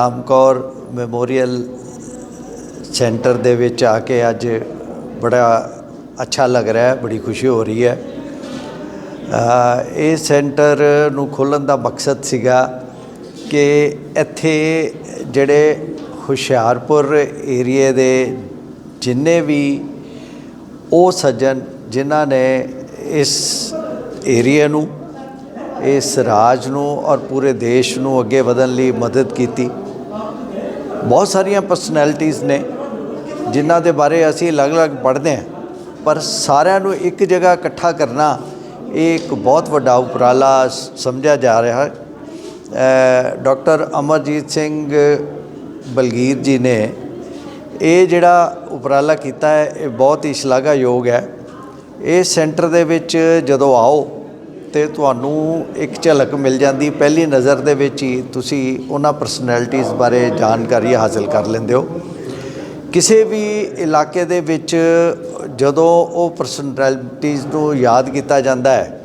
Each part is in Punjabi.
ਰਾਮਕੌਰ ਮੈਮੋਰੀਅਲ ਸੈਂਟਰ ਦੇ ਵਿੱਚ ਆ ਕੇ ਅੱਜ ਬੜਾ ਅੱਛਾ ਲੱਗ ਰਿਹਾ ਹੈ, ਬੜੀ ਖੁਸ਼ੀ ਹੋ ਰਹੀ ਹੈ। ਇਹ ਸੈਂਟਰ ਨੂੰ ਖੋਲ੍ਹਣ ਦਾ ਮਕਸਦ ਸੀਗਾ ਕਿ ਇੱਥੇ ਜਿਹੜੇ ਹੁਸ਼ਿਆਰਪੁਰ ਏਰੀਏ ਦੇ ਜਿੰਨੇ ਵੀ ਉਹ ਸੱਜਣ ਜਿਨ੍ਹਾਂ ਨੇ ਇਸ ਏਰੀਏ ਨੂੰ, ਇਸ ਰਾਜ ਨੂੰ ਔਰ ਪੂਰੇ ਦੇਸ਼ ਨੂੰ ਅੱਗੇ ਵਧਣ ਲਈ ਮਦਦ ਕੀਤੀ ਬਹੁਤ ਸਾਰੀਆਂ ਪਰਸਨੈਲਿਟੀਆਂ ਨੇ, ਜਿਨ੍ਹਾਂ ਦੇ ਬਾਰੇ ਅਸੀਂ ਅਲੱਗ-ਅਲੱਗ ਪੜ੍ਹਦੇ ਹਾਂ। ਪਰ ਸਾਰਿਆਂ ਨੂੰ ਇੱਕ ਜਗ੍ਹਾ ਇਕੱਠਾ ਕਰਨਾ, ਇਹ ਇੱਕ ਬਹੁਤ ਵੱਡਾ ਉਪਰਾਲਾ ਸਮਝਿਆ ਜਾ ਰਿਹਾ ਹੈ। ਡਾਕਟਰ ਅਮਰਜੀਤ ਸਿੰਘ ਬਲਗੀਰ ਜੀ ਨੇ ਇਹ ਜਿਹੜਾ ਉਪਰਾਲਾ ਕੀਤਾ ਹੈ, ਇਹ ਬਹੁਤ ਹੀ ਸ਼ਲਾਘਾਯੋਗ ਹੈ। ਇਹ ਸੈਂਟਰ ਦੇ ਵਿੱਚ ਜਦੋਂ ਆਓ ਤੇ ਤੁਹਾਨੂੰ ਇੱਕ ਝਲਕ ਮਿਲ ਜਾਂਦੀ, ਪਹਿਲੀ ਨਜ਼ਰ ਦੇ ਵਿੱਚ ਹੀ ਤੁਸੀਂ ਉਹਨਾਂ ਪਰਸਨੈਲਿਟੀਜ਼ ਬਾਰੇ ਜਾਣਕਾਰੀ ਹਾਸਲ ਕਰ ਲੈਂਦੇ ਹੋ। ਕਿਸੇ ਵੀ ਇਲਾਕੇ ਦੇ ਵਿੱਚ ਜਦੋਂ ਉਹ ਪਰਸਨੈਲਿਟੀਜ਼ ਨੂੰ ਯਾਦ ਕੀਤਾ ਜਾਂਦਾ ਹੈ,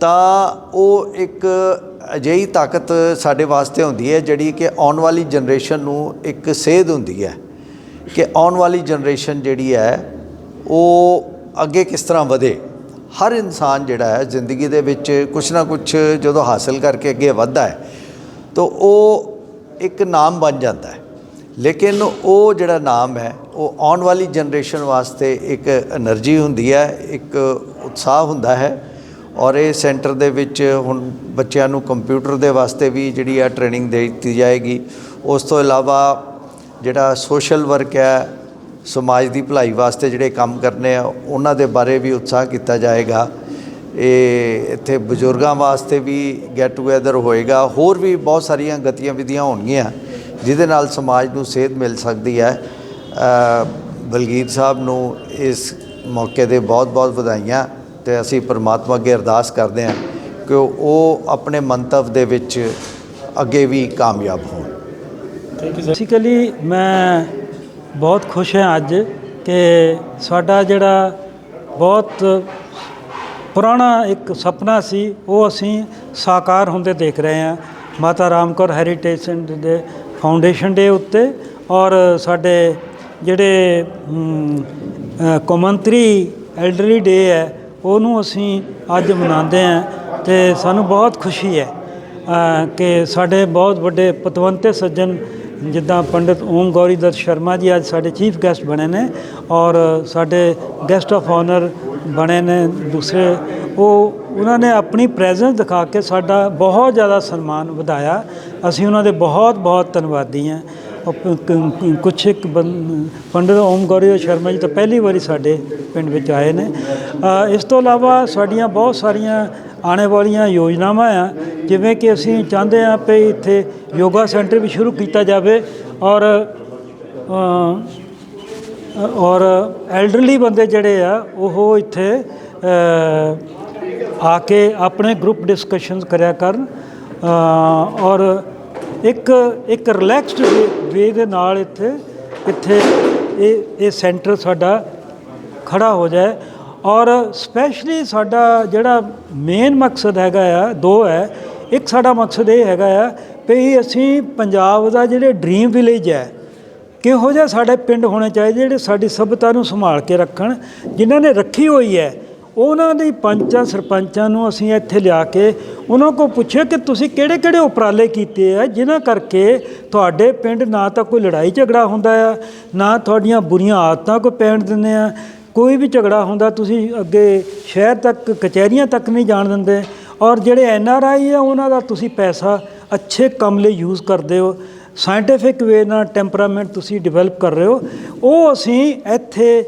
ਤਾਂ ਉਹ ਇੱਕ ਅਜਿਹੀ ਤਾਕਤ ਸਾਡੇ ਵਾਸਤੇ ਹੁੰਦੀ ਹੈ ਜਿਹੜੀ ਕਿ ਆਉਣ ਵਾਲੀ ਜਨਰੇਸ਼ਨ ਨੂੰ ਇੱਕ ਸੇਧ ਹੁੰਦੀ ਹੈ ਕਿ ਆਉਣ ਵਾਲੀ ਜਨਰੇਸ਼ਨ ਜਿਹੜੀ ਹੈ, ਉਹ ਅੱਗੇ ਕਿਸ ਤਰ੍ਹਾਂ ਵਧੇ। ਹਰ ਇਨਸਾਨ ਜਿਹੜਾ ਹੈ ਜ਼ਿੰਦਗੀ ਦੇ ਵਿੱਚ ਕੁਛ ਨਾ ਕੁਛ ਜਦੋਂ ਹਾਸਲ ਕਰਕੇ ਅੱਗੇ ਵਧਦਾ ਹੈ, ਤਾਂ ਉਹ ਇੱਕ ਨਾਮ ਬਣ ਜਾਂਦਾ ਹੈ। ਲੇਕਿਨ ਉਹ ਜਿਹੜਾ ਨਾਮ ਹੈ, ਉਹ ਆਉਣ ਵਾਲੀ ਜਨਰੇਸ਼ਨ ਵਾਸਤੇ ਇੱਕ એનર્ਜੀ ਹੁੰਦੀ ਹੈ, ਇੱਕ ਉਤਸ਼ਾਹ ਹੁੰਦਾ ਹੈ ਔਰ ਇਹ ਸੈਂਟਰ ਦੇ ਵਿੱਚ ਹੁਣ ਬੱਚਿਆਂ ਨੂੰ ਕੰਪਿਊਟਰ ਦੇ ਵਾਸਤੇ ਵੀ ਜਿਹੜੀ ਆ ਟ੍ਰੇਨਿੰਗ ਦੇ ਦਿੱਤੀ ਜਾਏਗੀ। ਉਸ ਤੋਂ ਇਲਾਵਾ ਜਿਹੜਾ ਸੋਸ਼ਲ ਵਰਕ ਹੈ ਸਮਾਜ ਦੀ ਭਲਾਈ ਵਾਸਤੇ ਜਿਹੜੇ ਕੰਮ ਕਰਨੇ ਆ ਉਹਨਾਂ ਦੇ ਬਾਰੇ ਵੀ ਉਤਸ਼ਾਹ ਕੀਤਾ ਜਾਏਗਾ। ਇਹ ਇੱਥੇ ਬਜ਼ੁਰਗਾਂ ਵਾਸਤੇ ਵੀ ਗੈਟ ਟੂਗੇਦਰ ਹੋਏਗਾ। ਹੋਰ ਵੀ ਬਹੁਤ ਸਾਰੀਆਂ ਗਤੀਆਂ ਵਿਧੀਆਂ ਹੋਣਗੀਆਂ ਜਿਹਦੇ ਨਾਲ ਸਮਾਜ ਨੂੰ ਸੇਧ ਮਿਲ ਸਕਦੀ ਹੈ। ਅ, ਬਲਗੀਰ ਸਾਹਿਬ ਨੂੰ ਇਸ ਮੌਕੇ ਦੇ ਬਹੁਤ-ਬਹੁਤ ਵਧਾਈਆਂ ਤੇ ਅਸੀਂ ਪਰਮਾਤਮਾ ਅੱਗੇ ਅਰਦਾਸ ਕਰਦੇ ਹਾਂ ਕਿ ਉਹ ਆਪਣੇ ਮੰਤਵ ਦੇ ਵਿੱਚ ਅੱਗੇ ਵੀ ਕਾਮਯਾਬ ਹੋਣ। ਬੇਸਿਕਲੀ ਮੈਂ ਬਹੁਤ ਖੁਸ਼ ਹਾਂ ਅੱਜ ਕਿ ਸਾਡਾ ਜਿਹੜਾ ਬਹੁਤ ਪੁਰਾਣਾ ਇੱਕ ਸੁਪਨਾ ਸੀ ਉਹ ਅਸੀਂ ਸਾਕਾਰ ਹੁੰਦੇ ਦੇਖ ਰਹੇ ਹਾਂ। ਮਾਤਾ ਰਾਮਕੌਰ ਹੈਰੀਟੇਜ ਸੈਂਟਰ ਦੇ ਫਾਊਂਡੇਸ਼ਨ ਡੇ ਉੱਤੇ ਔਰ ਸਾਡੇ ਜਿਹੜੇ ਕੌਮੰਤਰੀ ਅ, ਐਲਡਰਲੀ ਡੇ ਹੈ ਉਹਨੂੰ ਅਸੀਂ ਅੱਜ ਮਨਾਉਂਦੇ ਹਾਂ ਤੇ ਸਾਨੂੰ ਬਹੁਤ ਖੁਸ਼ੀ ਹੈ ਕਿ ਸਾਡੇ ਬਹੁਤ ਵੱਡੇ ਪਤਵੰਤੇ ਸੱਜਣ ਜਿੱਦਾਂ ਪੰਡਿਤ ਓਮ ਗੌਰੀ ਦੱਤ ਸ਼ਰਮਾ ਜੀ ਅੱਜ ਸਾਡੇ ਚੀਫ ਗੈਸਟ ਬਣੇ ਨੇ ਔਰ ਸਾਡੇ ਗੈਸਟ ਆਫ ਆਨਰ ਬਣੇ ਨੇ ਦੂਸਰੇ। ਉਹ, ਉਹਨਾਂ ਨੇ ਆਪਣੀ ਪ੍ਰੈਜ਼ੈਂਸ ਦਿਖਾ ਕੇ ਸਾਡਾ ਬਹੁਤ ਜ਼ਿਆਦਾ ਸਨਮਾਨ ਵਧਾਇਆ। ਅਸੀਂ ਉਹਨਾਂ ਦੇ ਬਹੁਤ ਬਹੁਤ ਧੰਨਵਾਦੀ ਹਾਂ। ਕੁਛ ਇੱਕ ਬੰ- ਪੰਡਿਤ ਓਮ ਗੌਰੀ ਸ਼ਰਮਾ ਜੀ ਤਾਂ ਪਹਿਲੀ ਵਾਰੀ ਸਾਡੇ ਪਿੰਡ ਵਿੱਚ ਆਏ ਨੇ। ਇਸ ਤੋਂ ਇਲਾਵਾ ਸਾਡੀਆਂ ਬਹੁਤ ਸਾਰੀਆਂ ਆਉਣ ਵਾਲੀਆਂ ਯੋਜਨਾਵਾਂ ਆ, ਜਿਵੇਂ ਕਿ ਅਸੀਂ ਚਾਹੁੰਦੇ ਹਾਂ ਕਿ ਇੱਥੇ ਯੋਗਾ ਸੈਂਟਰ ਵੀ ਸ਼ੁਰੂ ਕੀਤਾ ਜਾਵੇ ਔਰ ਔਰ ਐਲਡਰਲੀ ਬੰਦੇ ਜਿਹੜੇ ਆ, ਉਹ ਇੱਥੇ ਆ ਕੇ ਆਪਣੇ ਗਰੁੱਪ ਡਿਸਕਸ਼ਨਸ ਕਰਿਆ ਕਰਨ ਔਰ ਇੱਕ ਇੱਕ ਰਿਲੈਕਸਡ ਵੇ ਦੇ ਨਾਲ ਇੱਥੇ ਇੱਥੇ ਇਹ ਇਹ ਸੈਂਟਰ ਸਾਡਾ ਖੜਾ ਹੋ ਜਾਏ। ਔਰ ਸਪੈਸ਼ਲੀ ਸਾਡਾ ਜਿਹੜਾ ਮੇਨ ਮਕਸਦ ਹੈਗਾ ਆ, ਦੋ ਹੈ। ਇੱਕ ਸਾਡਾ ਮਕਸਦ ਇਹ ਹੈਗਾ ਆ ਵੀ ਅਸੀਂ ਪੰਜਾਬ ਦਾ ਜਿਹੜੇ ਡ੍ਰੀਮ ਵਿਲੇਜ ਹੈ, ਕਿਹੋ ਜਿਹਾ ਸਾਡੇ ਪਿੰਡ ਹੋਣੇ ਚਾਹੀਦੇ ਜਿਹੜੇ ਸਾਡੀ ਸਭ్యਤਾ ਨੂੰ ਸੰਭਾਲ ਕੇ ਰੱਖਣ, ਜਿਨ੍ਹਾਂ ਨੇ ਰੱਖੀ ਹੋਈ ਹੈ, ਉਹਨਾਂ ਦੇ ਪੰਚਾਂ ਸਰਪੰਚਾਂ ਨੂੰ ਅਸੀਂ ਇੱਥੇ ਲਿਆ ਕੇ ਉਹਨਾਂ ਕੋਲ ਪੁੱਛਿਆ ਕਿ ਤੁਸੀਂ ਕਿਹੜੇ-ਕਿਹੜੇ ਉਪਰਾਲੇ ਕੀਤੇ ਆ, ਜਿਨ੍ਹਾਂ ਕਰਕੇ ਤੁਹਾਡੇ ਪਿੰਡ ਨਾ ਤਾਂ ਕੋਈ ਲੜਾਈ ਝਗੜਾ ਹੁੰਦਾ ਆ, ਨਾ ਤੁਹਾਡੀਆਂ ਬੁਰੀਆਂ ਆਦਤਾਂ ਕੋ ਪੈਣ ਦਿੰਦੇ ਆ ਕੋਈ ਵੀ ਝਗੜਾ ਹੁੰਦਾ, ਤੁਸੀਂ ਅੱਗੇ ਸ਼ਹਿਰ ਤੱਕ, ਕਚਹਿਰੀਆਂ ਤੱਕ ਨਹੀਂ ਜਾਣ ਦਿੰਦੇ। ਔਰ ਜਿਹੜੇ ਐਨ ਆਰ ਆਈ ਆ, ਉਹਨਾਂ ਦਾ ਤੁਸੀਂ ਪੈਸਾ ਅੱਛੇ ਕੰਮ ਲਈ ਯੂਜ਼ ਕਰਦੇ ਹੋ। ਸਾਇੰਟੀਫਿਕ ਵੇ ਨਾਲ ਟੈਂਪਰਾਮੈਂਟ ਤੁਸੀਂ ਡਿਵੈਲਪ ਕਰ ਰਹੇ ਹੋ। ਉਹ ਅਸੀਂ ਇੱਥੇ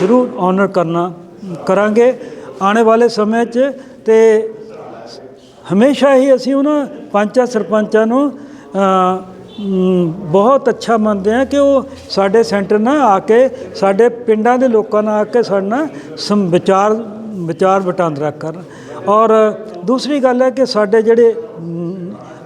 ਜ਼ਰੂਰ ਆਨਰ ਕਰਨਾ, ਕਰਾਂਗੇ। ਆਉਣ ਵਾਲੇ ਸਮੇਂ 'ਚ ਤੇ ਹਮੇਸ਼ਾ ਹੀ ਅਸੀਂ ਉਹਨਾਂ ਪੰਚਾਂ ਸਰਪੰਚਾਂ ਨੂੰ ਬਹੁਤ ਅੱਛਾ ਮੰਨਦੇ ਹਾਂ ਕਿ ਉਹ ਸਾਡੇ ਸੈਂਟਰ ਨਾਲ ਆ ਕੇ, ਸਾਡੇ ਪਿੰਡਾਂ ਦੇ ਲੋਕਾਂ ਨਾਲ ਆ ਕੇ ਸਾਡੇ ਨਾਲ ਸਮ ਵਿਚਾਰ ਵਿਚਾਰ ਵਟਾਂਦਰਾ ਕਰਨ। ਔਰ ਦੂਸਰੀ ਗੱਲ ਹੈ ਕਿ ਸਾਡੇ ਜਿਹੜੇ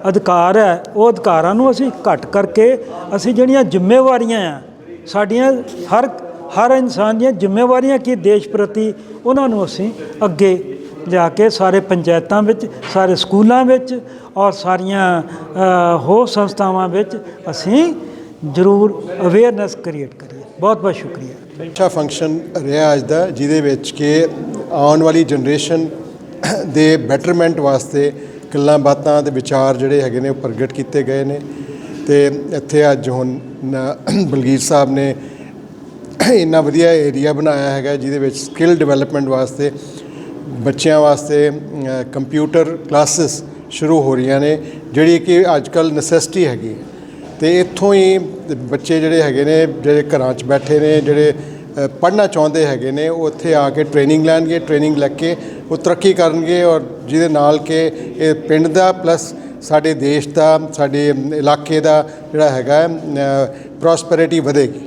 ਅਧਿਕਾਰ ਹੈ, ਉਹ ਅਧਿਕਾਰਾਂ ਨੂੰ ਅਸੀਂ ਘੱਟ ਕਰਕੇ ਅਸੀਂ ਜਿਹੜੀਆਂ ਜ਼ਿੰਮੇਵਾਰੀਆਂ ਆ, ਸਾਡੀਆਂ ਹਰ ਹਰ ਇਨਸਾਨ ਦੀਆਂ ਜ਼ਿੰਮੇਵਾਰੀਆਂ ਕੀ ਦੇਸ਼ ਪ੍ਰਤੀ, ਉਹਨਾਂ ਨੂੰ ਅਸੀਂ ਅੱਗੇ ਲਿਆ ਕੇ ਸਾਰੇ ਪੰਚਾਇਤਾਂ ਵਿੱਚ, ਸਾਰੇ ਸਕੂਲਾਂ ਵਿੱਚ ਔਰ ਸਾਰੀਆਂ ਹੋਰ ਸੰਸਥਾਵਾਂ ਵਿੱਚ ਅਸੀਂ ਜ਼ਰੂਰ ਅਵੇਅਰਨੈਸ ਕ੍ਰੀਏਟ ਕਰੀਏ। ਬਹੁਤ ਬਹੁਤ ਸ਼ੁਕਰੀਆ। ਅੱਛਾ ਫੰਕਸ਼ਨ ਰਿਹਾ ਅੱਜ ਦਾ, ਜਿਹਦੇ ਵਿੱਚ ਕਿ ਆਉਣ ਵਾਲੀ ਜਨਰੇਸ਼ਨ ਦੇ ਬੈਟਰਮੈਂਟ ਵਾਸਤੇ ਗੱਲਾਂ ਬਾਤਾਂ ਤੇ ਵਿਚਾਰ ਜਿਹੜੇ ਹੈਗੇ ਨੇ ਉਹ ਪ੍ਰਗਟ ਕੀਤੇ ਗਏ ਨੇ। ਤੇ ਇੱਥੇ ਅੱਜ ਹੁਣ ਬਲਗੀਰ ਸਾਹਿਬ ਨੇ ਇੰਨਾ ਵਧੀਆ ਏਰੀਆ ਬਣਾਇਆ ਹੈਗਾ, ਜਿਹਦੇ ਵਿੱਚ ਸਕਿੱਲ ਡਿਵੈਲਪਮੈਂਟ ਵਾਸਤੇ ਬੱਚਿਆਂ ਵਾਸਤੇ ਕੰਪਿਊਟਰ ਕਲਾਸਿਸ ਸ਼ੁਰੂ ਹੋ ਰਹੀਆਂ ਨੇ, ਜਿਹੜੀ ਕਿ ਅੱਜ ਕੱਲ ਨੈਸੈਸਿਟੀ ਹੈਗੀ ਹੈ। ਤੇ ਇੱਥੋਂ ਹੀ ਬੱਚੇ ਜਿਹੜੇ ਹੈਗੇ ਨੇ, ਜਿਹੜੇ ਘਰਾਂ 'ਚ ਬੈਠੇ ਨੇ, ਜਿਹੜੇ ਪੜ੍ਹਨਾ ਚਾਹੁੰਦੇ ਹੈਗੇ ਨੇ, ਉਹ ਇੱਥੇ ਆ ਕੇ ਟ੍ਰੇਨਿੰਗ ਲੈਣਗੇ ਟ੍ਰੇਨਿੰਗ ਲੈ ਕੇ ਉਹ ਤਰੱਕੀ ਕਰਨਗੇ ਔਰ ਜਿਹਦੇ ਨਾਲ ਕਿ ਇਹ ਪਿੰਡ ਦਾ ਪਲੱਸ ਸਾਡੇ ਦੇਸ਼ ਦਾ, ਸਾਡੇ ਇਲਾਕੇ ਦਾ ਜਿਹੜਾ ਹੈਗਾ ਪ੍ਰੋਸਪੈਰਿਟੀ ਵਧੇਗੀ